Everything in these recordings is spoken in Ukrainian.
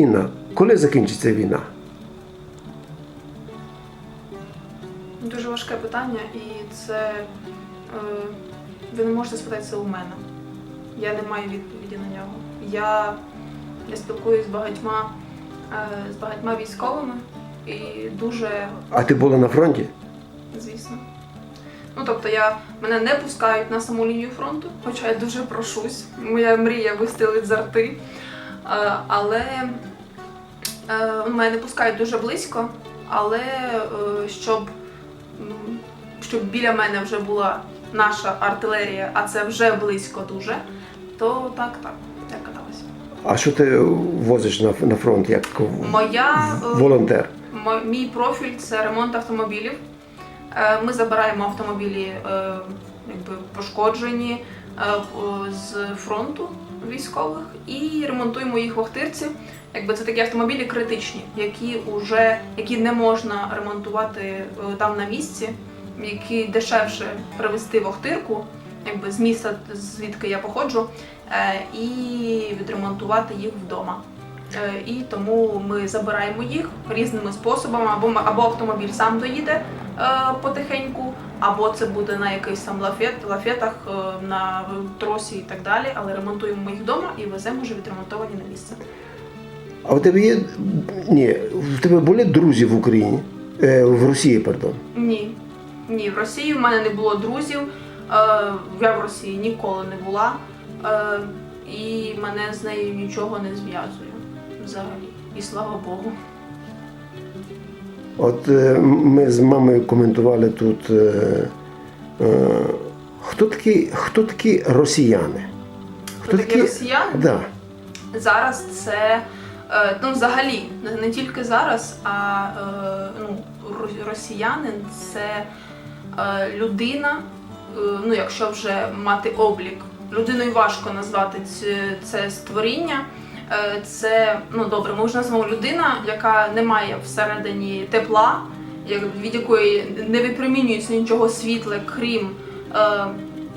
Інна, коли закінчиться війна? Дуже важке питання, і це е, ви не можете спитати це у мене. Я не маю відповіді на нього. Я, я спілкуюся з багатьма, е, з багатьма військовими і дуже А ти була на фронті? звісно. Ну, тобто я, мене не пускають на саму лінію фронту, хоча я дуже прошусь. Моя мрія вистрілить з арти. Е, але мене пускають дуже близько, але е, щоб, щоб біля мене вже була наша артилерія, а це вже близько дуже, то так, так, я каталася. А що ти возиш на, на фронт як Моя е, волонтер? Мій профіль це ремонт автомобілів. Е, Ми забираємо автомобілі е, якби пошкоджені е, з фронту військових і ремонтуємо їх в Охтирці. Якби це такі автомобілі критичні, які уже які не можна ремонтувати е, там на місці, які дешевше привезти в Охтирку, якби з міста, звідки я походжу, е, і відремонтувати їх вдома. Е, І тому ми забираємо їх різними способами, або або автомобіль сам доїде потихеньку, або це буде на якийсь там лафет, лафетах на тросі і так далі. Але ремонтуємо їх вдома і веземо вже відремонтовані на місце. А у тебе є. Ні, в тебе були друзі в Україні? Е, в Росії, пардон. Ні, ні, в Росії в мене не було друзів. Е, Я в Росії ніколи не була, е, і мене з нею нічого не зв'язує взагалі. І слава Богу. От е, ми з мамою коментували тут. Е, е, хто такі, хто такі росіяни? Хто такі росіяни? Да. Зараз це ну взагалі не, тільки зараз, а е, ну, ро- росіянин це е, людина. е, Ну, якщо вже мати облік, людиною важко назвати це створіння. Е, Це ну добре, ми вже назвемо людина, яка не має всередині тепла, від якої не випромінюється нічого світле, крім е,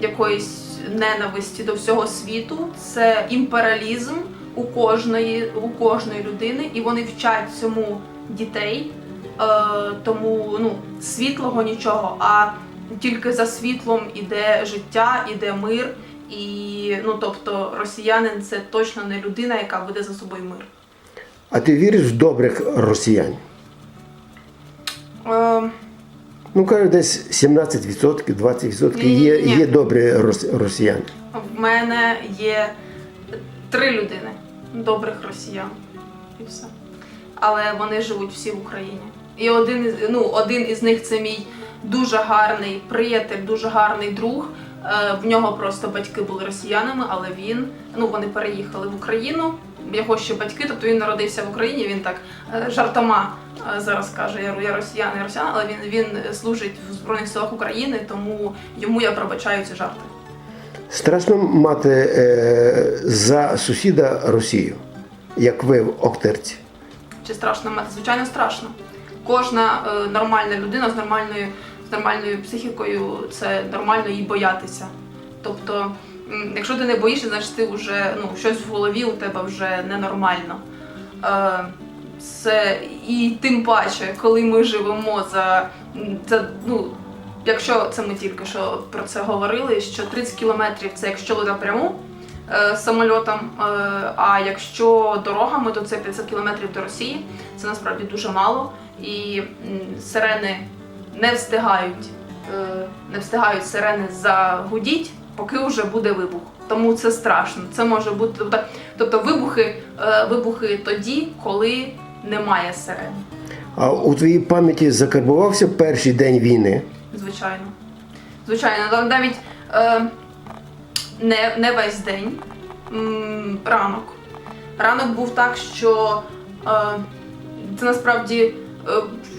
якоїсь ненависті до всього світу. Це імперіалізм у кожної, у кожної людини, і вони вчать цьому дітей. Е, тому ну, світлого нічого, а тільки за світлом іде життя, іде мир. І ну тобто росіянин це точно не людина, яка веде за собою мир. А ти віриш в добрих росіян? Е, Ну, кажуть, десь 17%, 20% є, ні. є добрі росіяни. в мене є три людини добрих росіян. І все. Але вони живуть всі в Україні. І один із ну, один із них це мій дуже гарний приятель, дуже гарний друг. Е, В нього просто батьки були росіянами, але він ну вони переїхали в Україну. Його ще батьки, тобто він народився в Україні. Він так е, жартома е, зараз каже: я, я росіян, я росіян, але він, він служить в Збройних силах України, тому йому я пробачаю ці жарти. Страшно мати е, за сусіда Росію, як ви в Охтерці. Чи страшно мати? Звичайно, страшно. Кожна е, нормальна людина з нормальною, з нормальною психікою це нормально їй боятися. Тобто, якщо ти не боїшся, значить ти вже ну, щось в голові у тебе вже ненормально. Е, це і тим паче, коли ми живемо за це, ну, якщо це ми тільки що про це говорили, що 30 кілометрів це якщо лита пряму е, самольотом, е, а якщо дорогами, то це 50 кілометрів до Росії. Це насправді дуже мало. І сирени не встигають, е, не встигають сирени загудіть, поки вже буде вибух. Тому це страшно. Це може бути тобто, тобто вибухи, е, вибухи тоді, коли немає сирен. А у твоїй пам'яті закарбувався перший день війни. Звичайно. Звичайно, навіть е, не, не весь день. Ранок. Ранок був так, що е, це насправді е,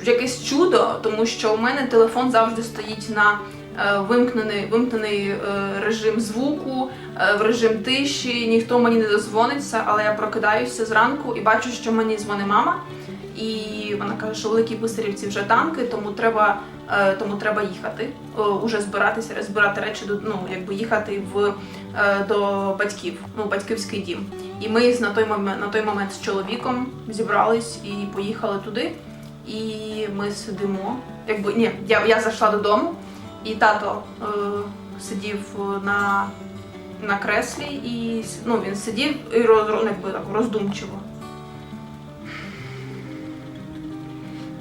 якесь чудо, тому що у мене телефон завжди стоїть на е, вимкнений, вимкнений е, режим звуку, е, в режим тиші, ніхто мені не дозвониться, але я прокидаюся зранку і бачу, що мені дзвонить мама. І вона каже, що в Великій Писарівці вже танки, тому треба, тому треба їхати, е, уже збиратися, збирати речі до ну, якби їхати в е, до батьків, ну батьківський дім. І ми на той момент, на той момент з чоловіком зібрались і поїхали туди. І ми сидимо. Якби ні, я, я зайшла додому, і тато е, сидів на, на креслі, і ну, він сидів і роз- якби, так, роздумчиво.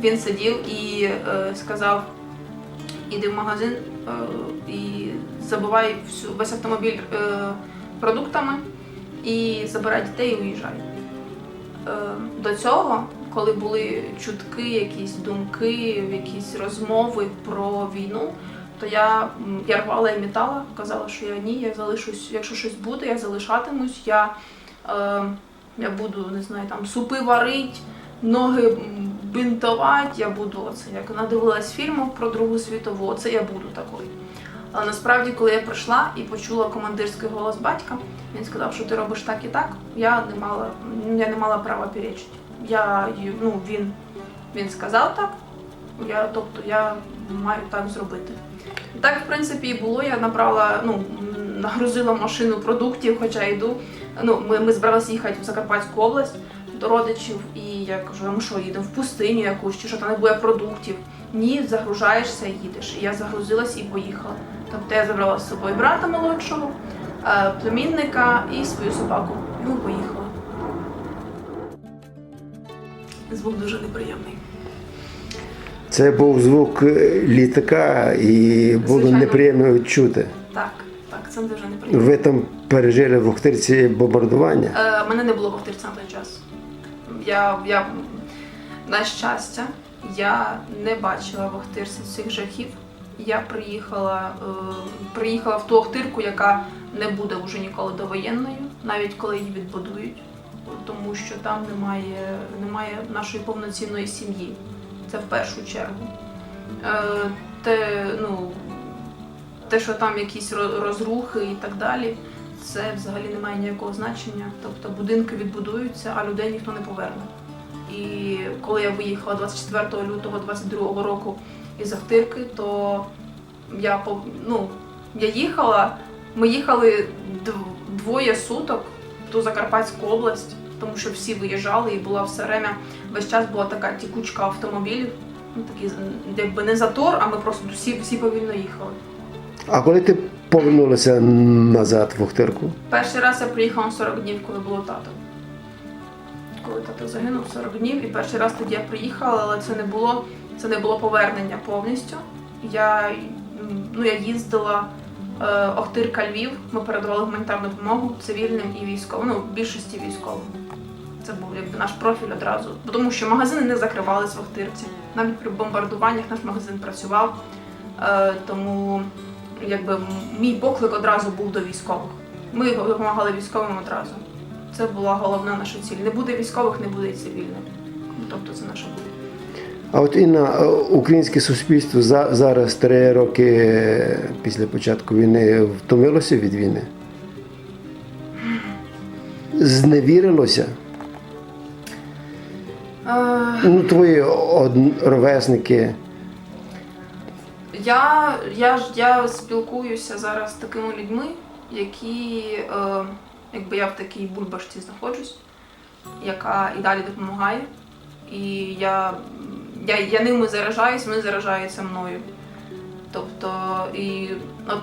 Він сидів і е, сказав: іди в магазин е, і забивай всю, весь автомобіль е, продуктами і забирай дітей і уїжджай. Е, до цього, коли були чутки, якісь думки, якісь розмови про війну, то я, я рвала і метала, казала, що я ні, я залишусь, якщо щось буде, я залишатимусь, я, я буду, не знаю, там супи варить, ноги бинтувати, я буду оце, як надивилась фільмів про Другу світову, оце я буду такою. Але насправді, коли я прийшла і почула командирський голос батька, він сказав, що ти робиш так і так. Я не мала, я не мала права перечити. Я, ну, він, він сказав так, я, тобто я маю так зробити. Так, в принципі, і було. Я набрала, ну, нагрузила машину продуктів, хоча йду. Ну, ми, ми збиралися їхати в Закарпатську область до родичів, і я кажу, а ми що, їдемо в пустиню якусь, чи що там не буде продуктів. Ні, загружаєшся і їдеш. І я загрузилась і поїхала. Тобто я забрала з собою брата молодшого, е, племінника і свою собаку. І ми поїхали. Звук дуже неприємний. Це був звук е, літака і було Звичайно. неприємно чути. Так, так, це дуже неприємно. Ви там пережили в Охтирці бомбардування. Е, мене не було в Охтирці на той час. Я, я, на щастя, я не бачила в Охтирці цих жахів. Я приїхала, е, приїхала в ту Охтирку, яка не буде вже ніколи довоєнною, навіть коли її відбудують, тому що там немає, немає нашої повноцінної сім'ї. Це в першу чергу. Е, те, ну, те, що там якісь розрухи і так далі, це взагалі не має ніякого значення. Тобто будинки відбудуються, а людей ніхто не поверне. І коли я виїхала 24 лютого 22 року із Ахтирки, то я ну, я їхала. Ми їхали двоє суток в ту Закарпатську область, тому що всі виїжджали і була все время весь час була така тікучка автомобілів. Ну, такий, якби не затор, а ми просто всі, всі повільно їхали. А коли ти повернулася назад в Охтирку? Перший раз я приїхала на 40 днів, коли було тато. Коли тато загинув 40 днів, і перший раз тоді я приїхала, але це не було, це не було повернення повністю. Я, ну, я їздила е, Охтирка Львів, ми передавали гуманітарну допомогу цивільним і військовим, ну, більшості військовим. Це був якби наш профіль одразу. Тому що магазини не закривались в Охтирці. Навіть при бомбардуваннях наш магазин працював. Е, тому якби мій поклик одразу був до військових. Ми допомагали військовим одразу. Це була головна наша ціль. Не буде військових, не буде і цивільних. Тобто це наша була. А от Інна, е, українське суспільство за, зараз три роки е, після початку війни втомилося від війни? Зневірилося? Е, Ну, твої од- ровесники. Я, я, я спілкуюся зараз з такими людьми, які, е, якби я в такій бульбашці знаходжусь, яка і далі допомагає. І я, я, я ними заражаюсь, вони заражаються мною. Тобто, і от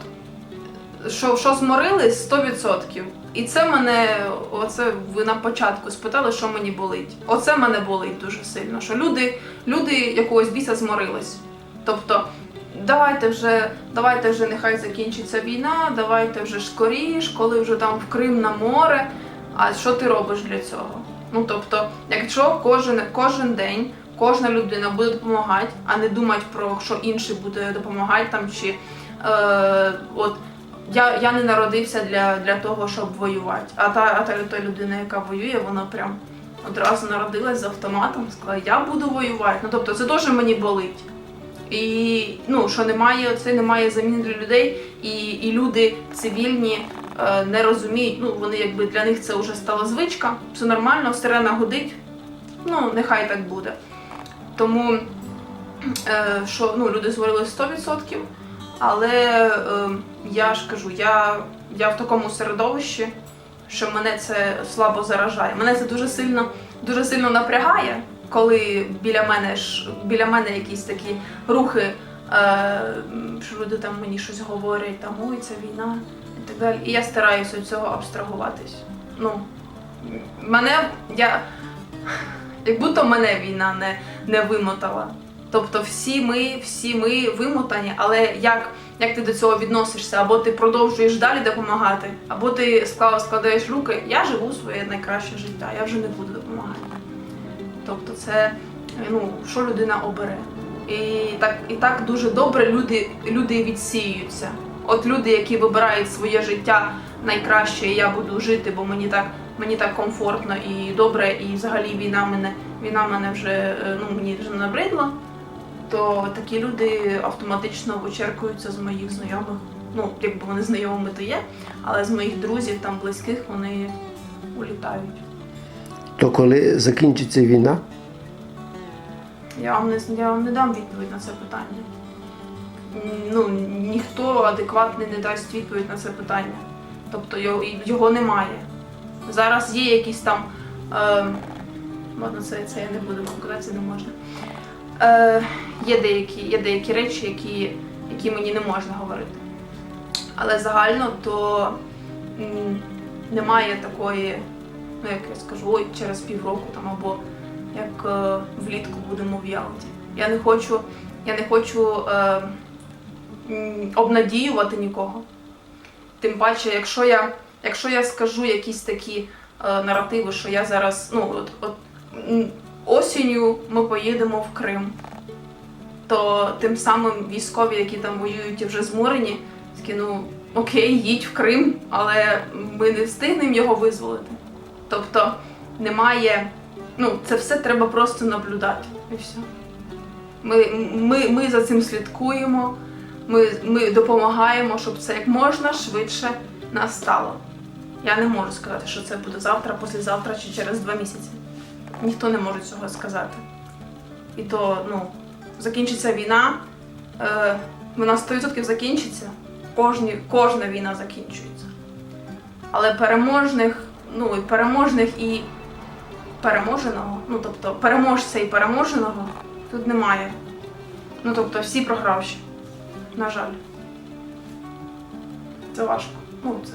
що, що зморились 100%. І це мене, оце ви на початку спитали, що мені болить. Оце мене болить дуже сильно. Що люди, люди якогось біса зморились. Тобто, давайте вже, давайте вже нехай закінчиться війна, давайте вже скоріш, коли вже там в Крим на море. А що ти робиш для цього? Ну тобто, якщо кожен, кожен день кожна людина буде допомагати, а не думати про що інший буде допомагати там чи е, от. Я, я не народився для, для того, щоб воювати. А та, а та, та людина, яка воює, вона прям одразу народилась з автоматом, сказала, я буду воювати. Ну тобто це теж мені болить. І ну, що немає, це немає заміни для людей, і, і люди цивільні е, не розуміють. Ну вони якби для них це вже стала звичка, все нормально, сирена гудить. Ну, нехай так буде. Тому е, що ну, люди зварили 100%, але е, я ж кажу, я, я в такому середовищі, що мене це слабо заражає. Мене це дуже сильно, дуже сильно напрягає, коли біля мене ж біля мене якісь такі рухи, е, що люди там мені щось говорять, там ой, це війна і так далі. І я стараюся від цього абстрагуватись. Ну, мене я як будто мене війна не, не вимотала. Тобто всі ми, всі ми вимотані, але як, як ти до цього відносишся? Або ти продовжуєш далі допомагати, або ти складаєш руки, я живу своє найкраще життя, я вже не буду допомагати. Тобто це ну, що людина обере. І так, і так дуже добре люди, люди відсіюються. От люди, які вибирають своє життя найкраще, і я буду жити, бо мені так, мені так комфортно і добре, і взагалі війна мене, війна мене вже е, ну, мені вже набридла, то такі люди автоматично вичеркуються з моїх знайомих. Ну, якби вони знайомими, то є, але з моїх друзів, там близьких, вони улітають. То коли закінчиться війна, Я вам не, я вам не дам відповідь на це питання. Ну, ніхто адекватний не дасть відповідь на це питання. Тобто його, його немає. Зараз є якісь там. Е, ладно, це, це я не буду це не можна. Е, є, деякі, є деякі речі, які, які мені не можна говорити. Але загально то м, немає такої, ну як я скажу, ой, через півроку там або як е, влітку будемо в Ялті. Я не хочу, я не хочу е, обнадіювати нікого. Тим паче, якщо я, якщо я скажу якісь такі е, наративи, що я зараз, ну от, от осінню ми поїдемо в Крим, то тим самим військові, які там воюють і вже зморені, такі, ну окей, їдь в Крим, але ми не встигнемо його визволити. Тобто немає. Ну, це все треба просто наблюдати. І все. Ми, ми, ми за цим слідкуємо, ми, ми допомагаємо, щоб це як можна швидше настало. Я не можу сказати, що це буде завтра, післязавтра чи через два місяці. Ніхто не може цього сказати. І то, ну, закінчиться війна, е, вона 100% закінчиться. Кожні, кожна війна закінчується. Але переможних, ну і переможних і переможеного, ну тобто переможця і переможеного тут немає. Ну тобто всі програвші. На жаль. Це важко. Ну, це.